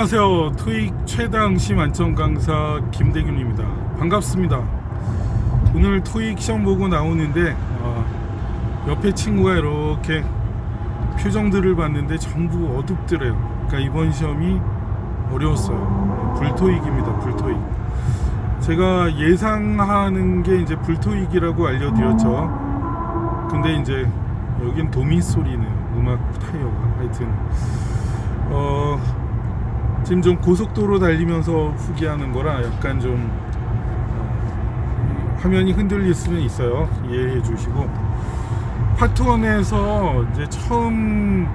안녕하세요. 토익 최당시 만점 강사 김대균입니다. 반갑습니다. 오늘 토익 시험 보고 나오는데 어, 옆에 친구가 이렇게 표정들을 봤는데 전부 어둡더래요. 그러니까 이번 시험이 어려웠어요. 불토익입니다. 불토익. 제가 예상하는 게 이제 불토익이라고 알려드렸죠. 근데 이제 여긴 도미 소리네요. 음악 타이어가 하여튼 어. 지금 좀 고속도로 달리면서 후기하는 거라 약간 좀 어, 화면이 흔들릴 수는 있어요. 이해해 주시고 파트 1에서 이제 처음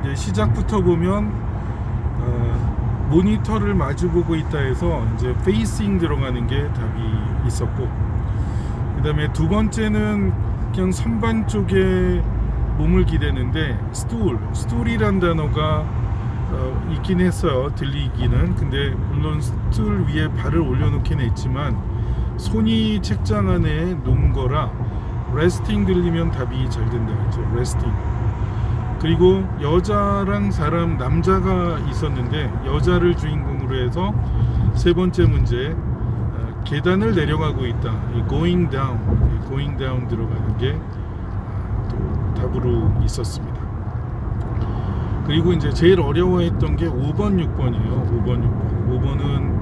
이제 시작부터 보면 어, 모니터를 마주 보고 있다 해서 이제 페이싱 들어가는 게 답이 있었고 그 다음에 두 번째는 그냥 선반 쪽에 몸을 기대는데 스툴 스툴이란 단어가 어, 있긴 했어요. 들리기는. 근데 물론 스툴 위에 발을 올려놓긴 했지만 손이 책장 안에 놓은 거라 레스팅 들리면 답이 잘 된다 했죠. 레스팅. 그리고 여자랑 사람 남자가 있었는데 여자를 주인공으로 해서 세 번째 문제 어, 계단을 내려가고 있다. 이 going down, 이 going down 들어가는 게 또 답으로 있었습니다. 그리고 이제 제일 어려워했던 게 5번, 6번이에요. 5번, 6번. 5번은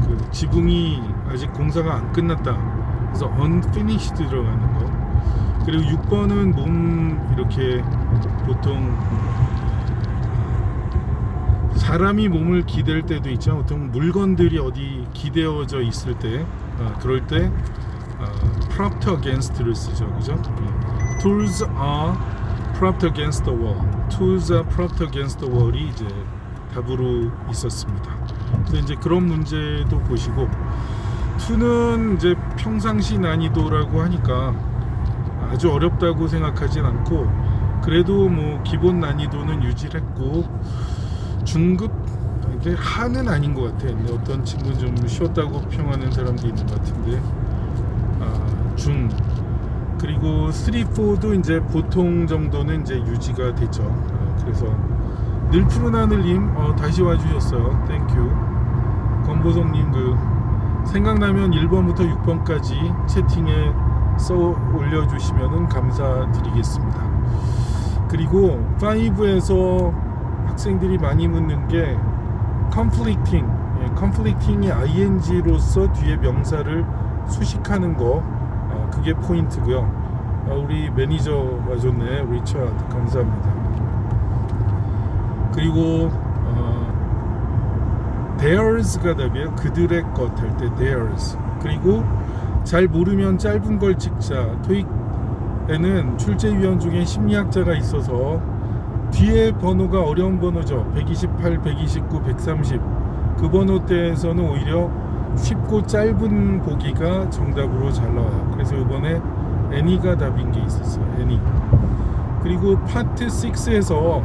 그 지붕이 아직 공사가 안 끝났다. 그래서 unfinished 들어가는 거. 그리고 6번은 몸 이렇게 보통 사람이 몸을 기댈 때도 있죠. 보통 물건들이 어디 기대어져 있을 때, 어, 그럴 때 어, propped against를 쓰죠, 그죠? 예. Tools are propped against the wall. Tools are propped against the wall이 이제 답으로 있었습니다. 그래서 이제 그런 문제도 보시고 2는 이제 평상시 난이도라고 하니까 아주 어렵다고 생각하진 않고 그래도 뭐 기본 난이도는 유지했고 중급 이게 하는 아닌 것 같아. 근데 어떤 친구는 좀 쉬웠다고 평하는 사람도 있는 것 같은데 아, 중 그리고 3, 4도 이제 보통 정도는 이제 유지가. 어, 그래서 늘 푸른 하늘님 어, 다시 와주셨어요. 땡큐. 권보성님 그 생각나면 1번부터 6번까지 채팅에 써 올려주시면은 감사드리겠습니다. 그리고 5에서 학생들이 많이 묻는 게 conflicting, 예, conflicting이 ing로서 뒤에 명사를 수식하는 거 어, 그게 포인트고요. 어, 우리 매니저 와줬네, 리처드 감사합니다. 그리고 어, theirs가 답이에요. 그들의 것 할 때 theirs. 그리고 잘 모르면 짧은 걸 찍자. 토익에는 출제위원 중에 심리학자가 있어서 뒤에 번호가 어려운 번호죠. 128, 129, 130. 그 번호대에서는 오히려 쉽고 짧은 보기가 정답으로 잘 나와요. 그래서 이번에 애니가 답인 게 있었어요. 애니. 그리고 파트 6에서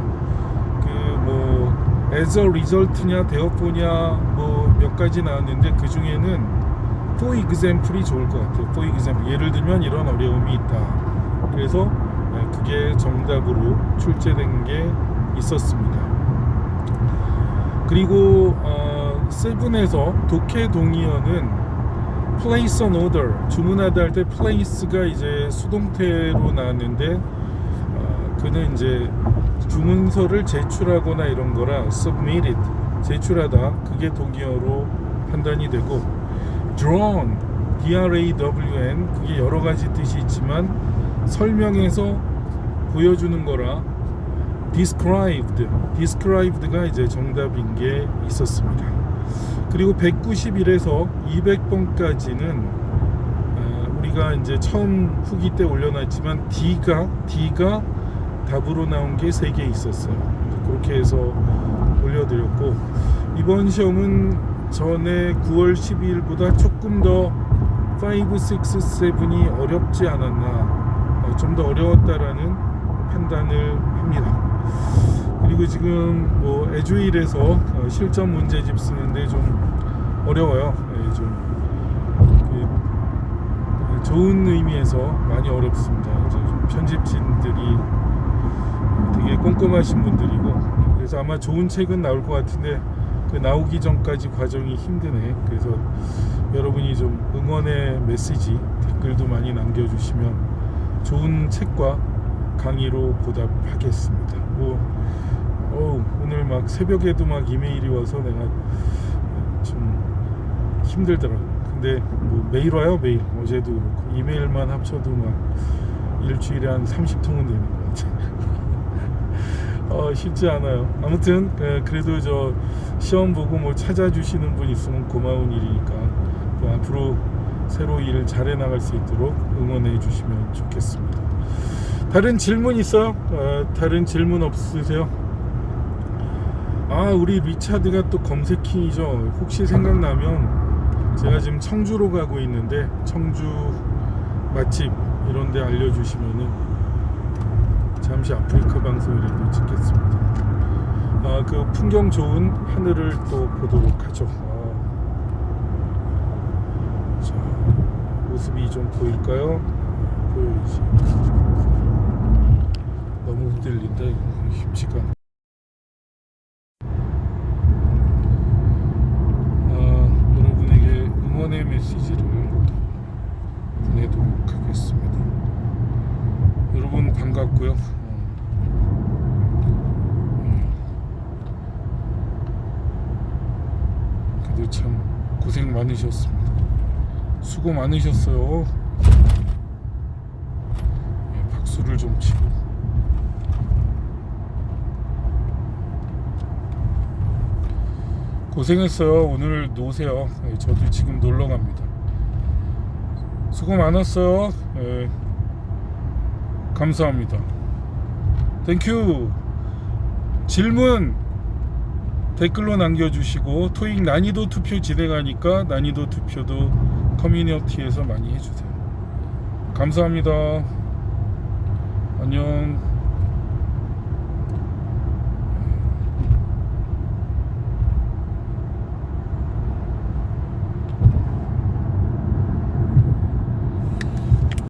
그뭐 as a result냐 대어포냐 뭐 몇 가지 나왔는데 그 중에는 for example이 좋을 것 같아요. for example 예를 들면 이런 어려움이 있다. 그래서 네, 그게 정답으로 출제된 게 있었습니다. 그리고 어, 세븐에서 독해 동의어는 place an order 주문하다 할 때 place가 이제 수동태로 나왔는데 어, 그는 이제 주문서를 제출하거나 이런 거라 submitted 제출하다 그게 동의어로 판단이 되고 drawn D-R-A-W-N 그게 여러 가지 뜻이 있지만 설명해서 보여주는 거라 described described가 이제 정답인 게 있었습니다. 그리고 191에서 200번까지는 어, 우리가 이제 처음 후기 때 올려놨지만 D가 D가 답으로 나온 게 3개 있었어요. 그렇게 해서 올려드렸고 이번 시험은 전에 9월 12일보다 조금 더 5, 6, 7이 어렵지 않았나 어, 좀더 어려웠다라는 판단을 합니다. 그리고 지금 뭐 에듀일에서 어, 실전 문제집 쓰는데 좀 어려워요. 예, 좀 그, 좋은 의미에서 많이 어렵습니다. 이제 좀 편집진들이 되게 꼼꼼하신 분들이고 그래서 아마 좋은 책은 나올 것 같은데 그 나오기 전까지 과정이 힘드네. 그래서 여러분이 좀 응원의 메시지 댓글도 많이 남겨주시면 좋은 책과 강의로 보답하겠습니다. 뭐 어우, 오늘 막 새벽에도 막 이메일이 와서 내가 좀 힘들더라고. 근데 뭐 매일 와요 매일 어제도 그렇고 이메일만 합쳐도 막 일주일에 한 30통은 되는 것 같아. 어, 쉽지 않아요. 아무튼 에, 그래도 저 시험 보고 뭐 찾아주시는 분 있으면 고마운 일이니까 또 앞으로 새로 일 잘해 나갈 수 있도록 응원해 주시면 좋겠습니다. 다른 질문 있어요? 어, 다른 질문 없으세요? 아 우리 리차드가 또 검색킹이죠. 혹시 생각나면 제가 지금 청주로 가고 있는데 청주 맛집 이런 데 알려주시면은 잠시 아프리카 방송이라도 찍겠습니다. 아, 그 풍경 좋은 하늘을 또 보도록 하죠. 아, 자, 모습이 좀 보일까요? 보여야지. 너무 흔들린다. 이거 쉽지가 않아. 아, 여러분에게 응원의 메시지를 보내도록 하겠습니다. 여러분 반갑고요. 음. 그래도 참 고생 많으셨습니다. 수고 많으셨어요. 예, 박수를 좀 치고. 고생했어요. 오늘 노세요. 예, 저도 지금 놀러 갑니다. 수고 많았어요. 예. 감사합니다. 땡큐. 질문 댓글로 남겨주시고 토익 난이도 투표 진행하니까 난이도 투표도 커뮤니티에서 많이 해주세요. 감사합니다. 안녕.